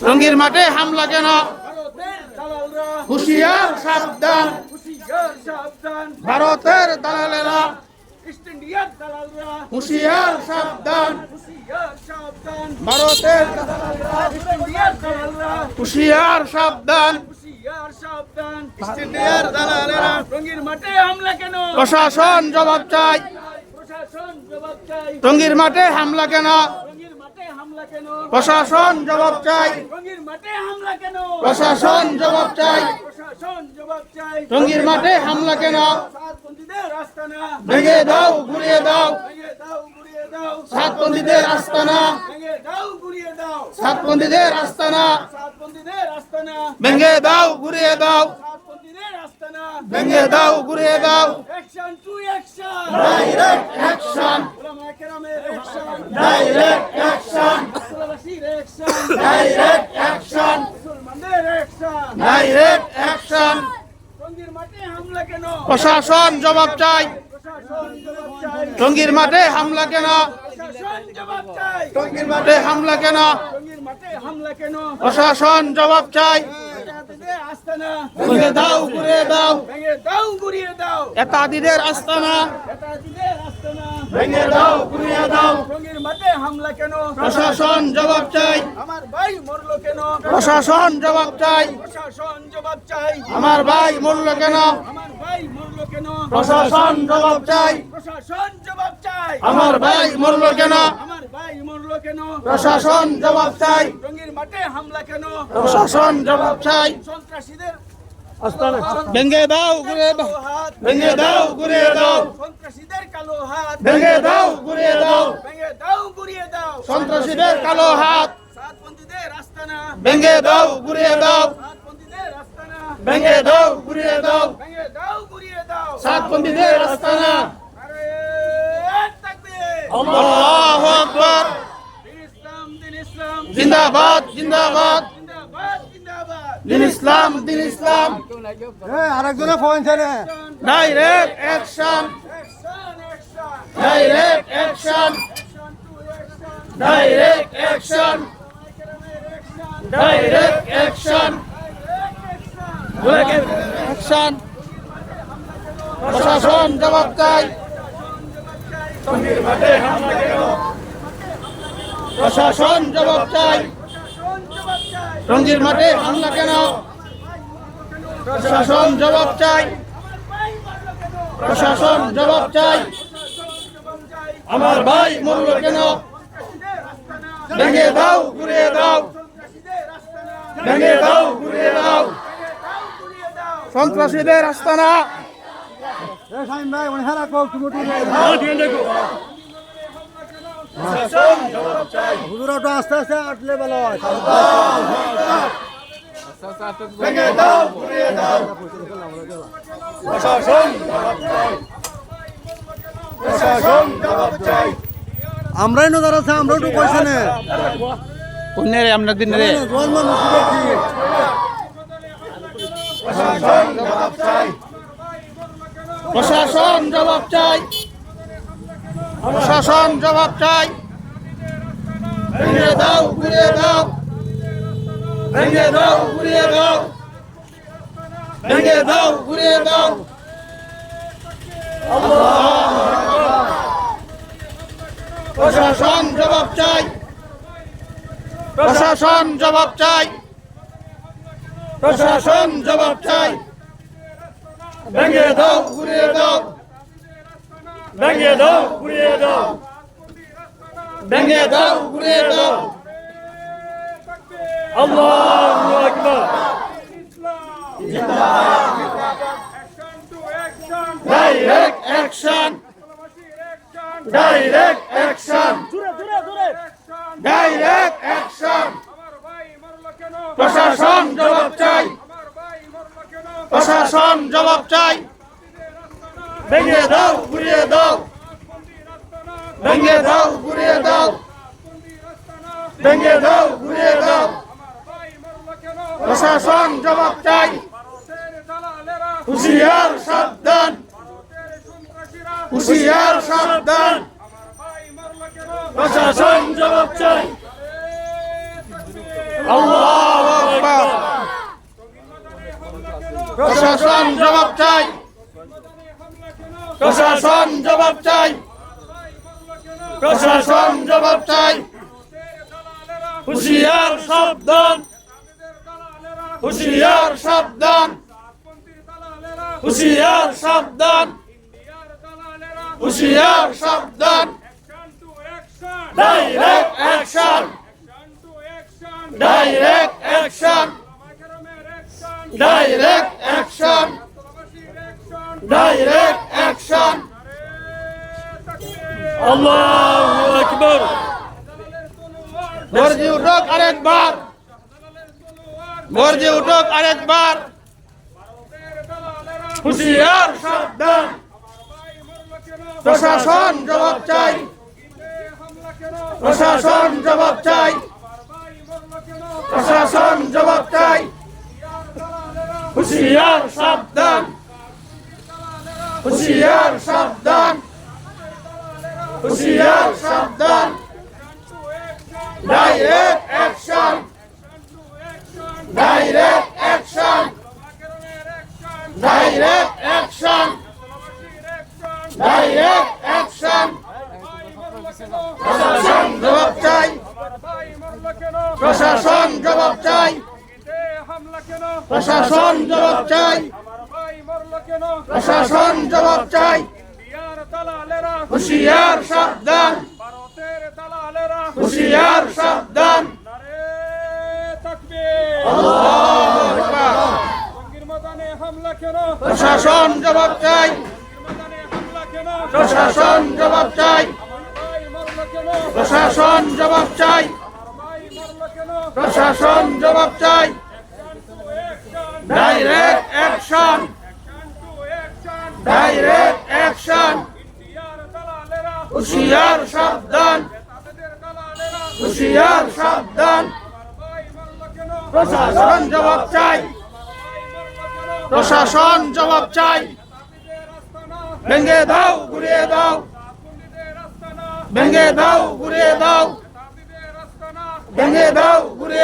টঙ্গীর মাঠে হামলা কেন? সাবধান। ভারতের দালালেরা। হুশিয়ার ভারতের হুশিয়ার, সাবধান। প্রশাসন জবাব চাই। টঙ্গীর মাঠে হামলা কেন রঙির মাঠে হামলা কেন প্রশাসন জবাব চাই। প্রশাসন জবাব চাই। টঙ্গীর মাঠে হামলা কেন? ভেঙে দাও ঘুরিয়ে দাও। সাতপন্থীদের আস্তানা সাতপন্থীদের আস্তানা ভেঙে দাও ঘুরিয়ে দাও। ভেঙে দাও ঘুরিয়ে দাও। Action to action direct action direct action direct action মুসলমানদের অ্যাকশন ডাইরেক্ট অ্যাকশন টঙ্গীর মাঠে হামলা কেন? প্রশাসন জবাব চাই। টঙ্গীর মাঠে হামলা কেন? প্রশাসন জবাব চাই। টঙ্গীর মাঠে হামলা কেন? প্রশাসন জবাব চাই। আস্তানা। দাও ঘুরিয়ে দাও। দাও গুড়িয়ে দাও। এতাদিদের আস্তানা। ভেঙে দাও ঘুরিয়ে দাও। টঙ্গীর মাঠে হামলা কেন? প্রশাসন জবাব চাই। আমার ভাই মরলো কেন? প্রশাসন জবাব চাই। প্রশাসন জবাব চাই। আমার ভাই মরল কেন? আমার ভাই মরলো কেন? প্রশাসন জবাব চাই। প্রশাসন জবাব চাই। আমার ভাই মরল কেন? আমার ভাই মরলো কেন? প্রশাসন জবাব চাই। টঙ্গীর মাঠে হামলা কেন? প্রশাসন জবাব চাই। সন্ত্রাসীদের ভেঙে দাও ঘুরিয়ে দাও। ভেঙে দাও ঘুরিয়ে দাও। সন্ত্রাসীদের কালো হাত। ভেঙে দাও ঘুরিয়ে দাও। ভেঙে দাও গুড়িয়ে দাও। সন্ত্রাসীদের কালো হাত। সাতপন্থীদের আস্তানা। ভেঙে দাও ঘুরিয়ে দাও। সাতপন্থীদের আস্তানা। ভেঙে দাও ঘুরিয়ে দাও। ভেঙে দাও গুড়িয়ে দাও। সাতপন্থীদের আস্তানা। আরে তাকবীর আল্লাহু আকবার। ইসলাম দিন ইসলাম। জিন্দাবাদ জিন্দাবাদ। জিন্দাবাদ জিন্দাবাদ। দিন ইসলাম দিন ইসলাম। আরেকজনে ফোন ছেড়ে। Direct action direct action direct action direct action action প্রশাসন জবাব চাই। প্রশাসন জবাব চাই। টঙ্গীর মাঠে হামলা কেন? প্রশাসন জবাব চাই। প্রশাসন জবাব চাই। আমার ভাই মরল কেন? ভেঙে দাও ঘুরিয়ে দাও। ভেঙে দাও ঘুরিয়ে দাও। সন্ত্রাসীদের আস্তানা। আস্তে আস্তে আটলে বেলা হয়। ভেঙে দাও ঘুরিয়ে দাও প্রশাসন জবাব চাই প্রশাসন জবাব চাই আমরাই নজর আছে আমরা একটু পয়সা নে আমরা দিন রে জোয়ান মানুষ দেখি প্রশাসন জবাব চাই প্রশাসন জবাব চাই। প্রশাসন জবাব চাই। ভেঙে দাও ঘুরিয়ে দাও। ভেঙে দাও, ঘুরিয়ে দাও। ভেঙে দাও, ঘুরিয়ে দাও। প্রশাসন জবাব চাই। প্রশাসন জবাব চাই। প্রশাসন জবাব চাই। ভেঙে দাও, ঘুরিয়ে দাও। ভেঙে দাও, ঘুরিয়ে দাও। ভেঙে দাও, ঘুরিয়ে দাও। আল্লাহু আকবার। Direct action direct action direct action প্রশাসন জবাব চাই। প্রশাসন জবাব চাই। ভেঙে দাও ঘুরিয়ে দাও। ভেঙে দাও ঘুরিয়ে দাও। ভেঙে দাও ঘুরিয়ে দাও। প্রশাসন জবাব চাই। হুশিয়ার সাবধান। হুশিয়ার সাবধান। প্রশাসন জবাব চাই। আল্লাহ আকবার। প্রশাসন জবাব চাই। প্রশাসন জবাব চাই। প্রশাসন জবাব চাই। হুশিয়ার সাবধান। হুশিয়ার সাবধান হুশিয়ার সাবধান হুশিয়ার সাবধান direct action direct action direct action direct action আল্লাহু আকবার গর্জি উঠোক আরেকবার গর্জি উঠোক আরেকবার। প্রশাসন জবাব চাই। প্রশাসন জবাব চাই। প্রশাসন জবাব চাই। হুশিয়ার সাবধান। হুশিয়ার সাবধান। হুশিয়ার সাবধান। Direct direct action direct action direct action প্রশাসন জবাব চাই প্রশাসন জবাব চাই প্রশাসন জবাব চাই প্রশাসন জবাব চাই হুশিয়ার সাবধান হুশিয়ার সাবধান নারে তাকবীর জঙ্গির ময়দানে হামলা কেন প্রশাসন জবাব চাই। প্রশাসন জবাব চাই। প্রশাসন জবাব চাই। প্রশাসন জবাব চাই। ডাইরেক্ট অ্যাকশন ডাইরেক্ট অ্যাকশন হুশিয়ার সাবধান। হুশিয়ার সাবধান। প্রশাসন জবাব চাই। প্রশাসন জবাব চাই। ভেঙে দাও ঘুরিয়ে দাও। ভেঙে দাও ঘুরিয়ে দাও। ভেঙে দাও ঘুরিয়ে